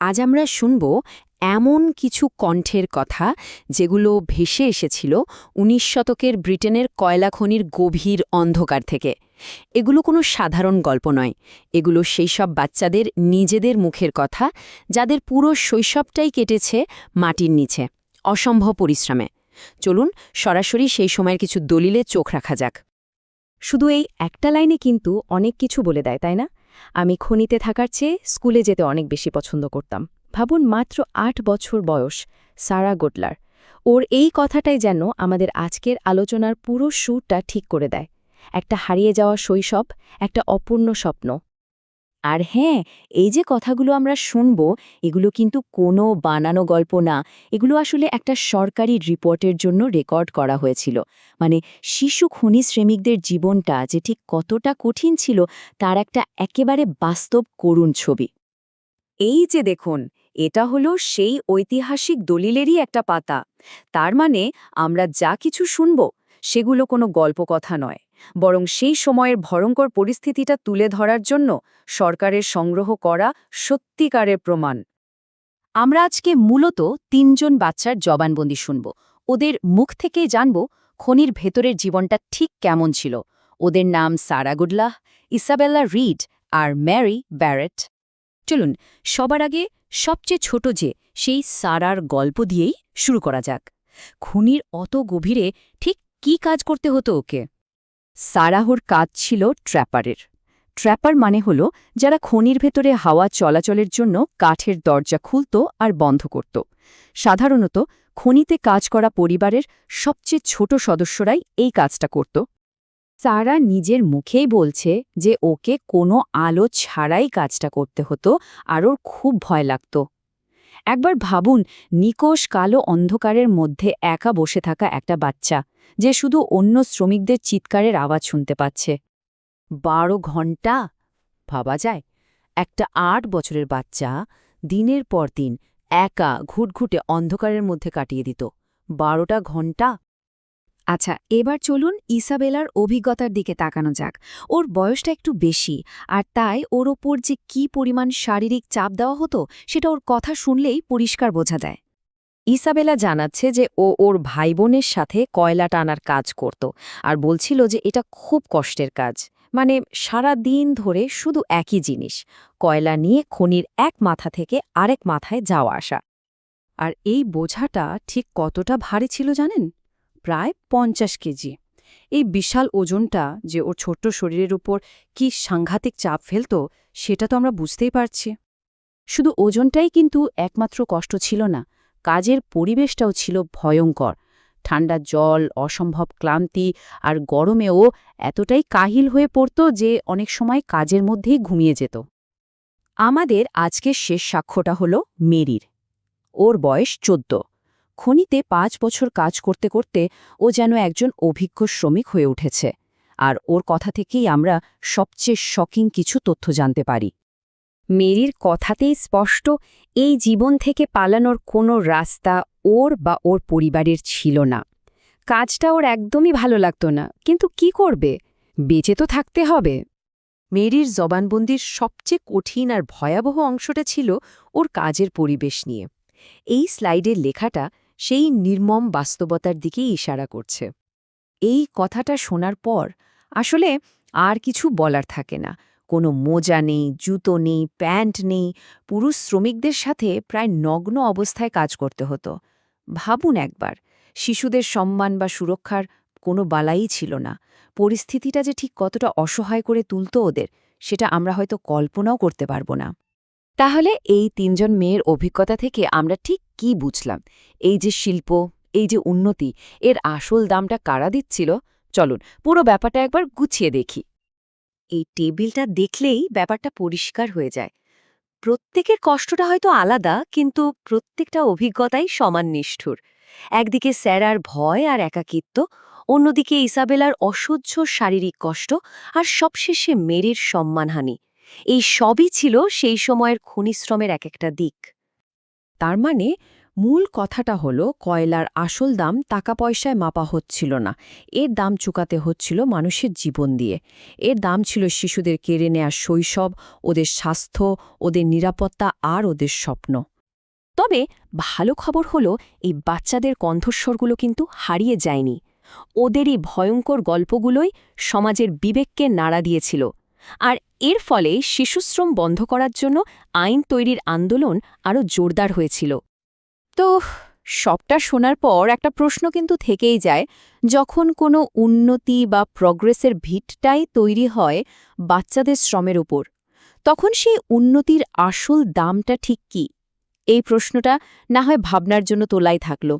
আজ আমরা শুনব এমন কিছু কণ্ঠের কথা যেগুলো ভেসে এসেছিল উনিশ শতকের ব্রিটেনের কয়লা খনির গভীর অন্ধকার থেকে। এগুলো কোনো সাধারণ গল্প নয়। এগুলো সেই সব বাচ্চাদের নিজেদের মুখের কথা যাদের পুরো শৈশবটাই কেটেছে মাটির নিচে, অসম্ভব পরিশ্রমে। চলুন সরাসরি সেই সময়ের কিছু দলিলে চোখ রাখা যাক। শুধু এই একটা লাইনে কিন্তু অনেক কিছু বলে দেয়, তাই না? আমি খনিতে থাকার চেয়ে স্কুলে যেতে অনেক বেশি পছন্দ করতাম। ভাবুন, মাত্র আট বছর বয়স, সারা গোটলার ওর এই কথাটাই যেন আমাদের আজকের আলোচনার পুরো সুরটা ঠিক করে দেয়। একটা হারিয়ে যাওয়া শৈশব, একটা অপূর্ণ স্বপ্ন। আর হ্যাঁ এই যে কথাগুলো আমরা শুনব, এগুলো কিন্তু কোনো বানানো গল্প না। এগুলো আসলে একটা সরকারি রিপোর্টের জন্য রেকর্ড করা হয়েছিল। মানে শিশু খনি শ্রমিকদের জীবনটা যে ঠিক কতটা কঠিন ছিল, তার একটা একেবারে বাস্তব করুণ ছবি। এই যে দেখুন, এটা হলো সেই ঐতিহাসিক দলিলেরই একটা পাতা। তার মানে আমরা যা কিছু শুনব, সেগুলো কোনো গল্প কথা নয়। বরং সেই সময়ের ভয়ঙ্কর পরিস্থিতিটা তুলে ধরার জন্য সরকারের সংগ্রহ করা সত্যিকারের প্রমাণ। আমরা আজকে মূলত তিনজন বাচ্চার জবানবন্দি শুনব। ওদের মুখ থেকেই জানব খনির ভেতরের জীবনটা ঠিক কেমন ছিল। ওদের নাম সারা গুডলাহ ইসাবেল্লা রিড আর ম্যারি ব্যারেট। চলুন, সবার আগে সবচেয়ে ছোট যে সেই সারার গল্প দিয়েই শুরু করা যাক। খুনির অত গভীরে ঠিক কি কাজ করতে হতো ওকে? সারাহর কাজ ছিল ট্র্যাপারের। ট্র্যাপার মানে হল, যারা খনির ভেতরে হাওয়া চলাচলের জন্য কাঠের দরজা খুলত আর বন্ধ করত। সাধারণত, খনিতে কাজ করা পরিবারের সবচেয়ে ছোট সদস্যরাই এই কাজটা করত। সারা নিজের মুখেই বলছে যে, ওকে কোনো আলো ছাড়াই কাজটা করতে হতো আর ওর খুব ভয় লাগত। একবার ভাবুন, নিকোষ কালো অন্ধকারের মধ্যে একা বসে থাকা একটা বাচ্চা, যে শুধু অন্য শ্রমিকদের চিৎকারের আওয়াজ শুনতে পাচ্ছে। বারো ঘণ্টা? ভাবা যায়। একটা আট বছরের বাচ্চা দিনের পর দিন একা ঘুটঘুটে অন্ধকারের মধ্যে কাটিয়ে দিত। বারোটা ঘণ্টা আচ্ছা এবার চলুন ইসাবেলার অভিজ্ঞতার দিকে তাকানো যাক। ওর বয়সটা একটু বেশি, আর তাই ওর ওপর যে কি পরিমাণ শারীরিক চাপ দেওয়া হতো, সেটা ওর কথা শুনলেই পরিষ্কার বোঝা যায়। ইসাবেলা জানাচ্ছে যে ও ওর ভাই বোনের সাথে কয়লা টানার কাজ করত, আর বলছিল যে এটা খুব কষ্টের কাজ। মানে সারা দিন ধরে শুধু একই জিনিস, কয়লা নিয়ে খনির এক মাথা থেকে আরেক মাথায় যাওয়া আসা। আর এই বোঝাটা ঠিক কতটা ভারী ছিল জানেন? প্রায় পঞ্চাশ কেজি। এই বিশাল ওজনটা যে ওর ছোট্ট শরীরের উপর কি সাংঘাতিক চাপ ফেলত, সেটা তো আমরা বুঝতেই পারছি। শুধু ওজনটাই কিন্তু একমাত্র কষ্ট ছিল না, কাজের পরিবেশটাও ছিল ভয়ঙ্কর। ঠান্ডা জল, অসম্ভব ক্লান্তি আর গরমেও এতটাই কাহিল হয়ে পড়ত যে অনেক সময় কাজের মধ্যেই ঘুমিয়ে যেত। আমাদের আজকের শেষ সাক্ষ্যটা হল মেরির। ওর বয়স চোদ্দ। খনিতে পাঁচ বছর কাজ করতে করতে ও যেন একজন অভিজ্ঞ শ্রমিক হয়ে উঠেছে। আর ওর কথা থেকেই আমরা সবচেয়ে শকিং কিছু তথ্য জানতে পারি। মেরির কথাতেই স্পষ্ট, এই জীবন থেকে পালানোর কোনো রাস্তা ওর বা ওর পরিবারের ছিল না। কাজটা ওর একদমই ভালো লাগত না, কিন্তু কি করবে? বেঁচে তো থাকতে হবে। মেরির জবানবন্দির সবচেয়ে কঠিন আর ভয়াবহ অংশটা ছিল ওর কাজের পরিবেশ নিয়ে। এই স্লাইডের লেখাটা সেই নির্মম বাস্তবতার দিকেই ইশারা করছে। এই কথাটা শোনার পর আসলে আর কিছু বলার থাকে না। কোনো মোজা নেই, জুতো নেই, প্যান্ট নেই। পুরুষ শ্রমিকদের সাথে প্রায় নগ্ন অবস্থায় কাজ করতে হতো। ভাবুন একবার, শিশুদের সম্মান বা সুরক্ষার কোনো বালাই ছিল না। পরিস্থিতিটা যে ঠিক কতটা অসহায় করে তুলত ওদের, সেটা আমরা হয়তো কল্পনাও করতে পারব না। তাহলে এই তিনজন মেয়ের অভিজ্ঞতা থেকে আমরা ঠিক কি বুঝলাম? এই যে শিল্প, এই যে উন্নতি, এর আসল দামটা কারা দিচ্ছিল? চলুন, পুরো ব্যাপারটা একবার গুছিয়ে দেখি। এই টেবিলটা দেখলেই ব্যাপারটা পরিষ্কার হয়ে যায়। প্রত্যেকের কষ্টটা হয়তো আলাদা, কিন্তু প্রত্যেকটা অভিজ্ঞতাই সমান নিষ্ঠুর। একদিকে স্যারার ভয় আর একাকিত্ব, অন্যদিকে ইসাবেলার অসহ্য শারীরিক কষ্ট, আর সবশেষে মেরির সম্মানহানি। এই সবই ছিল সেই সময়ের খনিশ্রমের এক একটা দিক। তার মানে মূল কথাটা হলো, কয়লার আসল দাম টাকা পয়সায় মাপা হচ্ছিল না। এর দাম চুকাতে হচ্ছিল মানুষের জীবন দিয়ে। এর দাম ছিল শিশুদের কেড়ে নেয়া শৈশব, ওদের স্বাস্থ্য, ওদের নিরাপত্তা আর ওদের স্বপ্ন। তবে ভালো খবর হলো, এই বাচ্চাদের কণ্ঠস্বরগুলো কিন্তু হারিয়ে যায়নি। ওদের এই ভয়ঙ্কর গল্পগুলোই সমাজের বিবেককে নাড়া দিয়েছিল। আর এর ফলে শিশুশ্রম বন্ধ করার জন্য আইন তৈরির আন্দোলন আরও জোরদার হয়েছিল। তো সবটা শোনার পর একটা প্রশ্ন কিন্তু থেকেই যায়, যখন কোনো উন্নতি বা প্রগ্রেসের ভিটটাই তৈরি হয় বাচ্চাদের শ্রমের উপর, তখন সেই উন্নতির আসল দামটা ঠিক কী? এই প্রশ্নটা না হয় ভাবনার জন্য তোলাই থাকল।